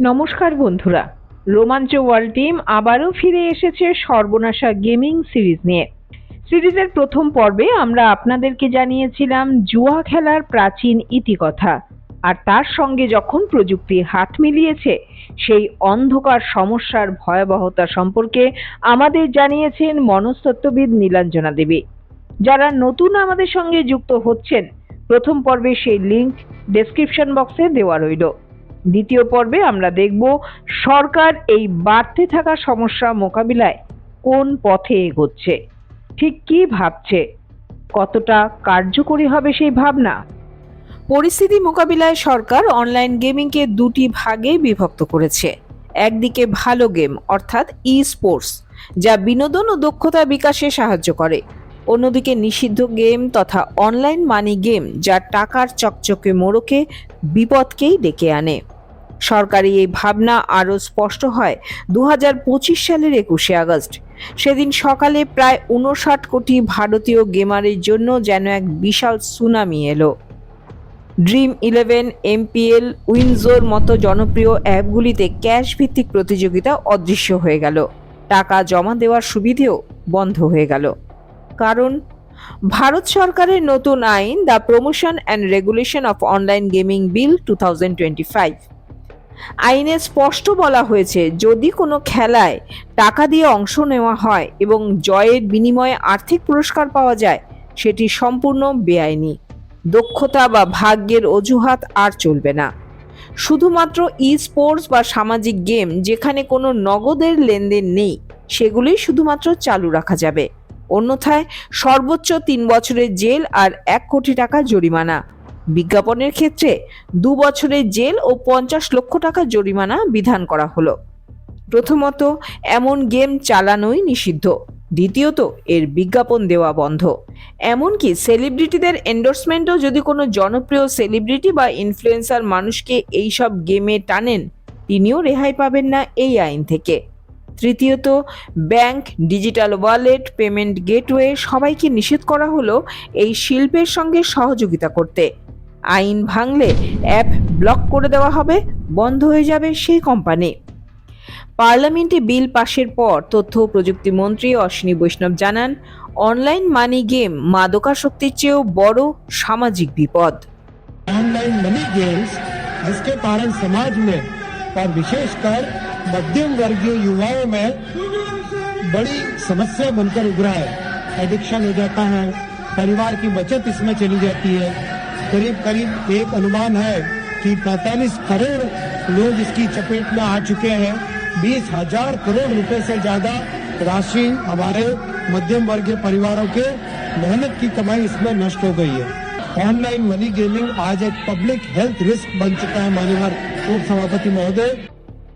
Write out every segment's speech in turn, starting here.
নমস্কার বন্ধুরা। রোমাঞ্চ ওয়ার্ল্ড টিম আবারও ফিরে এসেছে সর্বনাশা গেমিং সিরিজ নিয়ে। সিরিজের প্রথম পর্বে আমরা আপনাদেরকে জানিয়েছিলাম জুয়া খেলার প্রাচীন ইতিকথা। আর তার সঙ্গে যখন প্রযুক্তি হাত মিলিয়েছে, সেই অন্ধকার সমস্যার ভয়াবহতা সম্পর্কে আমাদের জানিয়েছেন মনস্তত্ত্ববিদ নীলাঞ্জনা দেবী। যারা নতুন আমাদের সঙ্গে যুক্ত হচ্ছেন, প্রথম পর্বে সেই লিংক ডেসক্রিপশন বক্সে দেওয়া রইল। দ্বিতীয় পর্বে আমরা দেখব সরকার এই বাড়তে থাকা সমস্যা মোকাবিলায় কোন পথে এগোচ্ছে, ঠিক কী ভাবছে, কতটা কার্যকরী হবে সেই ভাবনা। পরিস্থিতি মোকাবিলায় সরকার অনলাইন গেমিংকে দুটি ভাগে বিভক্ত করেছে। একদিকে ভালো গেম, অর্থাৎ ই স্পোর্টস যা বিনোদন ও দক্ষতা বিকাশে সাহায্য করে। অন্যদিকে নিষিদ্ধ গেম তথা অনলাইন মানি গেম, যা টাকার চকচকে মোড়কে বিপদকেই ডেকে আনে। সরকারি এই ভাবনা আরও স্পষ্ট হয় দু হাজার পঁচিশ সালের একুশে আগস্ট। সেদিন সকালে প্রায় উনষাট কোটি ভারতীয় গেমারের জন্য যেন এক বিশাল সুনামি এলো। ড্রিম ইলেভেন, এমপিএল উইনজোর মতো জনপ্রিয় অ্যাপগুলিতে ক্যাশ ভিত্তিক প্রতিযোগিতা অদৃশ্য হয়ে গেল। টাকা জমা দেওয়ার সুবিধেও বন্ধ হয়ে গেল। কারণ, ভারত সরকারের নতুন আইন, the promotion and regulation of online gaming bill two আইনে স্পষ্ট বলা হয়েছে, যদি কোনো খেলায় টাকা দিয়ে অংশ নেওয়া হয় এবং জয়ের বিনিময়ে আর্থিক পুরস্কার পাওয়া যায়, সেটি সম্পূর্ণ বেআইনি। দক্ষতা বা ভাগ্যের অজুহাত আর চলবে না। শুধুমাত্র ই স্পোর্টস বা সামাজিক গেম, যেখানে কোনো নগদের লেনদেন নেই, সেগুলি শুধুমাত্র চালু রাখা যাবে। অন্যথায় সর্বোচ্চ তিন বছরের জেল আর এক কোটি টাকা জরিমানা। বিজ্ঞাপনের ক্ষেত্রে দু বছরের জেল ও পঞ্চাশ লক্ষ টাকা জরিমানা বিধান করা হলো। প্রথমত, এমন গেম চালানোই নিষিদ্ধ। দ্বিতীয়ত, এর বিজ্ঞাপন দেওয়া বন্ধ। এমনকি সেলিব্রিটিদের এন্ডোর্সমেন্টও যদি কোনো জনপ্রিয় সেলিব্রিটি বা ইনফ্লুয়েন্সার মানুষকে এইসব গেমে টানেন, তিনিও রেহাই পাবেন না এই আইন থেকে। তৃতীয়ত, bank, digital wallet, payment gateway সবাইকে নিষেধ করা হলো এই শিল্পের সঙ্গে সহযোগিতা করতে। আইন ভাঙলে অ্যাপ ব্লক করে দেওয়া হবে বন্ধ হয়ে যাবে সেই কোম্পানি পার্লামেন্টে বিল পাশের পর তথ্য ও প্রযুক্তি মন্ত্রী অশ্বিনী বৈষ্ণব জানান অনলাইন মানি গেম মাদকাসক্তির চেয়েও বড় সামাজিক বিপদ ऑनलाइन मनी गेम्स जिसके कारण समाज में और विशेषकर मध्यम वर्गीय युवाओं में बड़ी समस्या बनकर उभरा है एडिक्शन हो जाता है परिवार की बचत इसमें चली जाती है करीब करीब एक अनुमान है कि 45 करोड़ लोग इसकी चपेट में आ चुके हैं बीस हजार करोड़ रुपए से ज्यादा राशि हमारे मध्यम वर्गीय परिवारों के मेहनत की कमाई इसमें नष्ट हो गई है ऑनलाइन मनी गेमिंग आज एक पब्लिक हेल्थ रिस्क बन चुका है माननीय उप सभापति महोदय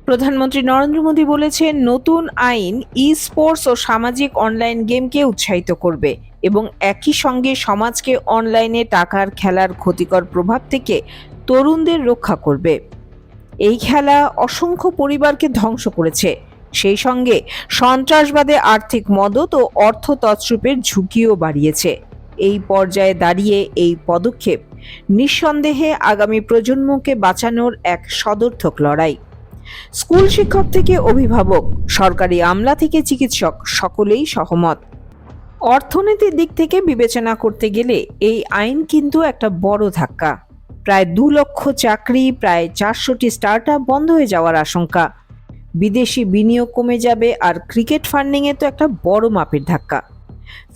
প্রধানমন্ত্রী নরেন্দ্র মোদী বলেছেন নতুন আইন ই স্পোর্টস ও সামাজিক অনলাইন গেমকে উৎসাহিত করবে এবং একই সঙ্গে সমাজকে অনলাইনে টাকার খেলার ক্ষতিকর প্রভাব থেকে তরুণদের রক্ষা করবে। এই খেলা অসংখ্য পরিবারকে ধ্বংস করেছে। সেই সঙ্গে সন্ত্রাসবাদে আর্থিক মদত ও অর্থ তছরূপের ঝুঁকিও বাড়িয়েছে। এই পর্যায়ে দাঁড়িয়ে এই পদক্ষেপ নিঃসন্দেহে আগামী প্রজন্মকে বাঁচানোর এক সদর্থক লড়াই। স্কুল শিক্ষক থেকে অভিভাবক, সরকারি আমলা থেকে চিকিৎসক সকলেই সহমত। অর্থনীতির দিক থেকে বিবেচনা করতে গেলে এই আইন কিন্তু একটা বড় ধাক্কা। প্রায় দু লক্ষ চাকরি, প্রায় চারশোটি স্টার্ট বন্ধ হয়ে যাওয়ার আশঙ্কা। বিদেশি বিনিয়োগ কমে যাবে আর ক্রিকেট ফান্ডিংয়ে তো একটা বড় মাপের ধাক্কা।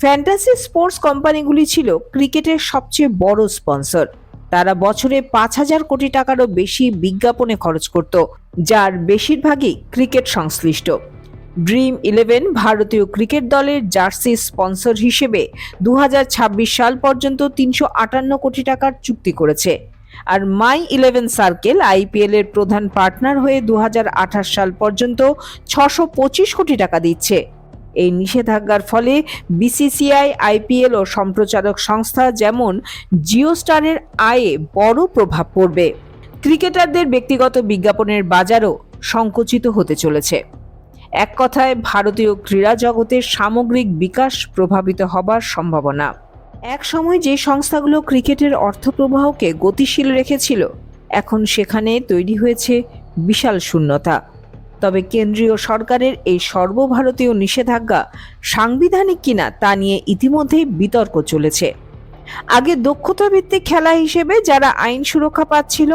ফ্যান্টাসি স্পোর্টস কোম্পানিগুলি ছিল ক্রিকেটের সবচেয়ে বড় স্পন্সর। তারা বছরে পাঁচ হাজার কোটি টাকারও বেশি বিজ্ঞাপনে খরচ করত, যার বেশিরভাগই ক্রিকেট সংশ্লিষ্ট। ড্রিম ইলেভেন ভারতীয় ক্রিকেট দলের জার্সি স্পন্সর হিসেবে দু হাজার ছাব্বিশ সাল পর্যন্ত তিনশো আটান্ন কোটি টাকার চুক্তি করেছে। আর মাই ইলেভেন সার্কেল আইপিএল এর প্রধান পার্টনার হয়ে দু হাজার আঠাশ সাল পর্যন্ত ছশো কোটি টাকা দিচ্ছে। এই নিষেধাজ্ঞার ফলে বিসিসিআই আইপিএল ও সম্প্রচারক সংস্থা যেমন জিও স্টারের আয়ে বড় প্রভাব পড়বে। ক্রিকেটারদের ব্যক্তিগত বিজ্ঞাপনের বাজারও সংকুচিত হতে চলেছে। এক কথায়, ভারতীয় ক্রীড়া জগতের সামগ্রিক বিকাশ প্রভাবিত হবার সম্ভাবনা। এক সময় যে সংস্থাগুলো ক্রিকেটের অর্থপ্রবাহকে গতিশীল রেখেছিল, এখন সেখানে তৈরি হয়েছে বিশাল শূন্যতা। তবে কেন্দ্রীয় সরকারের এই সর্বভারতীয় নিষেধাজ্ঞা সাংবিধানিক কিনা তা নিয়ে ইতিমধ্যেই বিতর্ক চলেছে। আগে দক্ষতা ভিত্তিক খেলা হিসেবে যারা আইন সুরক্ষা পাচ্ছিল,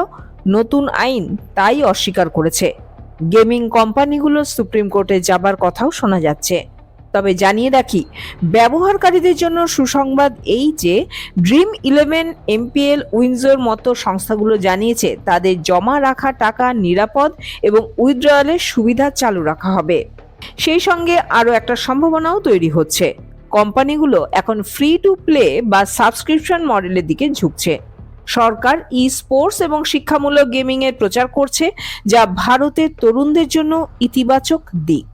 নতুন আইন তাই অস্বীকার করেছে। গেমিং কোম্পানিগুলো সুপ্রিম কোর্টে যাবার কথাও শোনা যাচ্ছে। তবে জানিয়ে রাখি, ব্যবহারকারীদের জন্য সুসংবাদ এই যে, ড্রিম ইলেভেন এমপিএল উইন্ডোর মতো সংস্থাগুলো জানিয়েছে, তাদের জমা রাখা টাকা নিরাপদ এবং উইথড্রয়ালের সুবিধা চালু রাখা হবে। সেই সঙ্গে আরও একটা সম্ভাবনাও তৈরি হচ্ছে। কোম্পানিগুলো এখন ফ্রি টু প্লে বা সাবস্ক্রিপশন মডেলের দিকে ঝুঁকছে। সরকার ই স্পোর্টস এবং শিক্ষামূলক গেমিং এর প্রচার করছে, যা ভারতের তরুণদের জন্য ইতিবাচক দিক।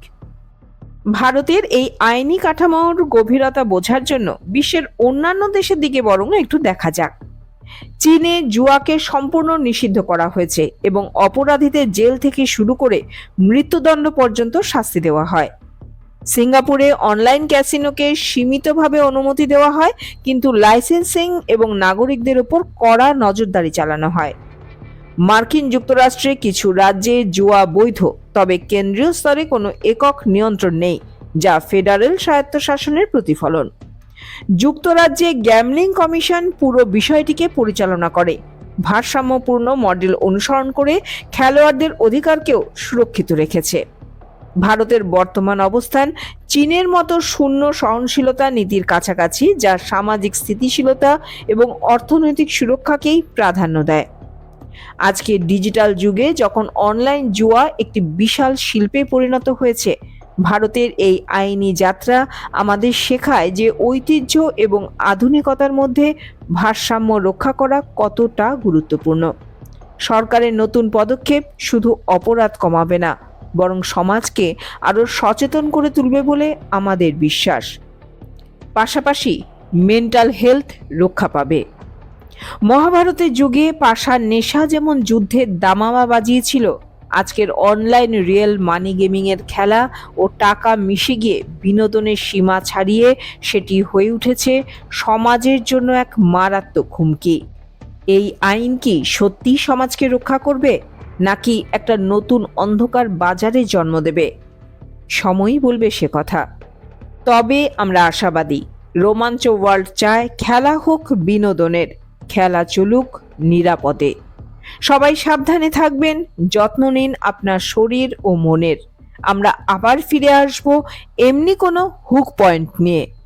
ভারতের এই আইনি কাঠামোর গভীরতা বোঝার জন্য বিশ্বের অন্যান্য দেশের দিকে বরং একটু দেখা যাক। চীনে জুয়াকে সম্পূর্ণ নিষিদ্ধ করা হয়েছে এবং অপরাধীদের জেল থেকে শুরু করে মৃত্যুদণ্ড পর্যন্ত শাস্তি দেওয়া হয়। সিঙ্গাপুরে অনলাইন ক্যাসিনোকে সীমিতভাবে অনুমতি দেওয়া হয়, কিন্তু লাইসেন্সিং এবং নাগরিকদের উপর কড়া নজরদারি চালানো হয়। মার্কিন যুক্তরাষ্ট্রে কিছু রাজ্যে জুয়া বৈধ, তবে কেন্দ্রীয় স্তরে কোনো একক নিয়ন্ত্রণ নেই, যা ফেডারেল স্বায়ত্তশাসনের প্রতিফলন। যুক্তরাজ্যে গ্যামলিং কমিশন পুরো বিষয়টিকে পরিচালনা করে, ভারসাম্যপূর্ণ মডেল অনুসরণ করে খেলোয়াড়দের অধিকারকেও সুরক্ষিত রেখেছে। ভারতের বর্তমান অবস্থান, চীনের মতো শূন্য সহনশীলতা নীতির কাছাকাছি যা সামাজিক স্থিতিশীলতা এবং অর্থনৈতিক সুরক্ষাকেই প্রাধান্য দেয়। আজকে ডিজিটাল যুগে যখন অনলাইন জুয়া একটি বিশাল শিল্পে পরিণত হয়েছে, ভারতের এই আইনি যাত্রা আমাদের শেখায় যে ঐতিহ্য এবং আধুনিকতার মধ্যে ভারসাম্য রক্ষা করা কতটা গুরুত্বপূর্ণ। সরকারের নতুন পদক্ষেপ শুধু অপরাধ কমাবে না বরং সমাজকে আরও সচেতন করে তুলবে বলে আমাদের বিশ্বাস। পাশাপাশি মেন্টাল হেলথ রক্ষা পাবে। মহাভারতের যুগে পাশার নেশা যেমন যুদ্ধের দামামা বাজিয়েছিল, আজকের অনলাইন রিয়েল মানি গেমিংয়ের খেলা ও টাকা মিশে গিয়ে বিনোদনের সীমা ছাড়িয়ে সেটি হয়ে উঠেছে সমাজের জন্য এক মারাত্মক হুমকি। এই আইন কি সত্যি সমাজকে রক্ষা করবে? নাকি একটা নতুন অন্ধকার বাজারে জন্ম দেবে? সময়ই বলবে সে কথা। তবে আমরা আশাবাদী, রোমাঞ্চ ওয়ার্ল্ড চায় খেলা হোক বিনোদনের, খেলা চলুক নিরাপদে। সবাই সাবধানে থাকবেন, যত্ন নিন আপনার শরীর ও মনের। আমরা আবার ফিরে আসব এমনি কোনো হুক পয়েন্ট নিয়ে।